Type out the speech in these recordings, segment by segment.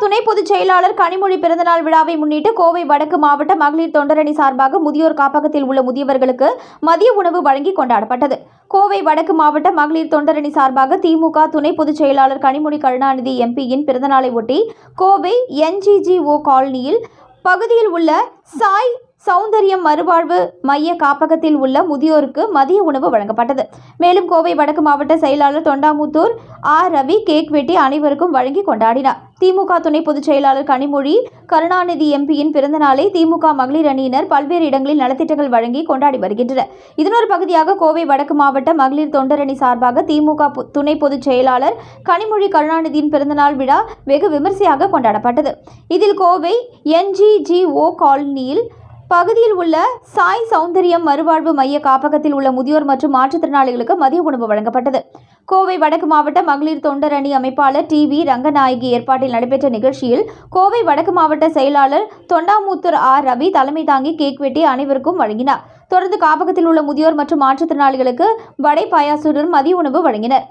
துணை பொதுச் செயலாளர் கனிமொழி பிறந்தநாள் விழாவை முன்னிட்டு கோவை வடக்கு மாவட்ட மகளிர் தொண்டரணி சார்பாக முதியோர் காப்பகத்தில் உள்ள முதியவர்களுக்கு மதிய உணவு வழங்கி கொண்டாடப்பட்டது. கோவை வடக்கு மாவட்ட மகளிர் தொண்டரணி சார்பாக திமுக துணை பொதுச் செயலாளர் கனிமொழி கருணாநிதி எம்பியின் பிறந்தநாளை ஒட்டி கோவை என்ஜிஜிஓ காலனியில் பகுதியில் உள்ள சாய் சௌந்தரியம் மறுவாழ்வு மைய காப்பகத்தில் உள்ள முதியோருக்கு மதிய உணவு வழங்கப்பட்டது. மேலும் கோவை வடக்கு மாவட்ட செயலாளர் தொண்டாமுத்தூர் ஆர் ரவி கேக் வெட்டி அனைவருக்கும் வழங்கி கொண்டாடினார். திமுக துணை பொதுச் செயலாளர் கனிமொழி கருணாநிதி எம்பியின் பிறந்த நாளை திமுக மகளிர் அணியினர் பல்வேறு இடங்களில் நலத்திட்டங்கள் வழங்கி கொண்டாடி வருகின்றனர். இதனொரு பகுதியாக கோவை வடக்கு மாவட்ட மகளிர் தொண்டரணி சார்பாக திமுக பொ- துணை பொதுச் செயலாளர் கனிமொழி கருணாநிதியின் பிறந்தநாள் விழா வெகு விமர்சையாக கொண்டாடப்பட்டது. இதில் கோவை என்ஜிஜிஓ காலனியில் பகுதியில் உள்ள சாய் சௌந்தரியம் மறுவாழ்வு மைய காப்பகத்தில் உள்ள முதியோர் மற்றும் மாற்றுத்திறனாளிகளுக்கு மதிய உணவு வழங்கப்பட்டது. கோவை வடக்கு மாவட்ட மகளிர் தொண்டர் அணி அமைப்பாளர் டி வி ரங்கநாயகி ஏற்பாட்டில் நடைபெற்ற நிகழ்ச்சியில் கோவை வடக்கு மாவட்ட செயலாளர் தொண்டாமுத்தூர் ஆர் ரவி தலைமை தாங்கி கேக் வெட்டி அனைவருக்கும் வழங்கினார். தொடர்ந்து காப்பகத்தில் உள்ள முதியோர் மற்றும் மாற்றுத்திறனாளிகளுக்கு வடை பாயாசுடன் மதிய உணவு வழங்கினர்.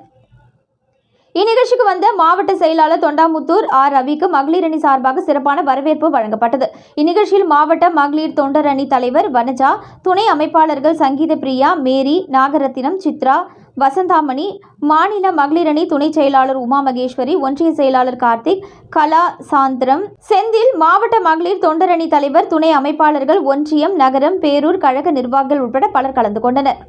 இந்நிகழ்ச்சிக்கு வந்த மாவட்ட செயலாளர் தொண்டாமுத்தூர் ஆர். ரவிக்கு மகளிர் அணி சார்பாக சிறப்பான வரவேற்பு வழங்கப்பட்டது. இந்நிகழ்ச்சியில் மாவட்ட மகளிர் தொண்டர் அணி தலைவர் வனஜா துணை அமைப்பாளர்கள் சங்கீத பிரியா மேரி நாகரத்தினம் சித்ரா வசந்தாமணி மாநில மகளிர் அணி துணை செயலாளர் உமா மகேஸ்வரி ஒன்றிய செயலாளர் கார்த்திக் கலா சாந்திரம். செந்தில் மாவட்ட மகளிர் தொண்டர் அணி தலைவர் துணை அமைப்பாளர்கள் ஒன்றியம் நகரம் பேரூர் கழக நிர்வாகிகள் உட்பட பலர் கலந்து கொண்டனர்.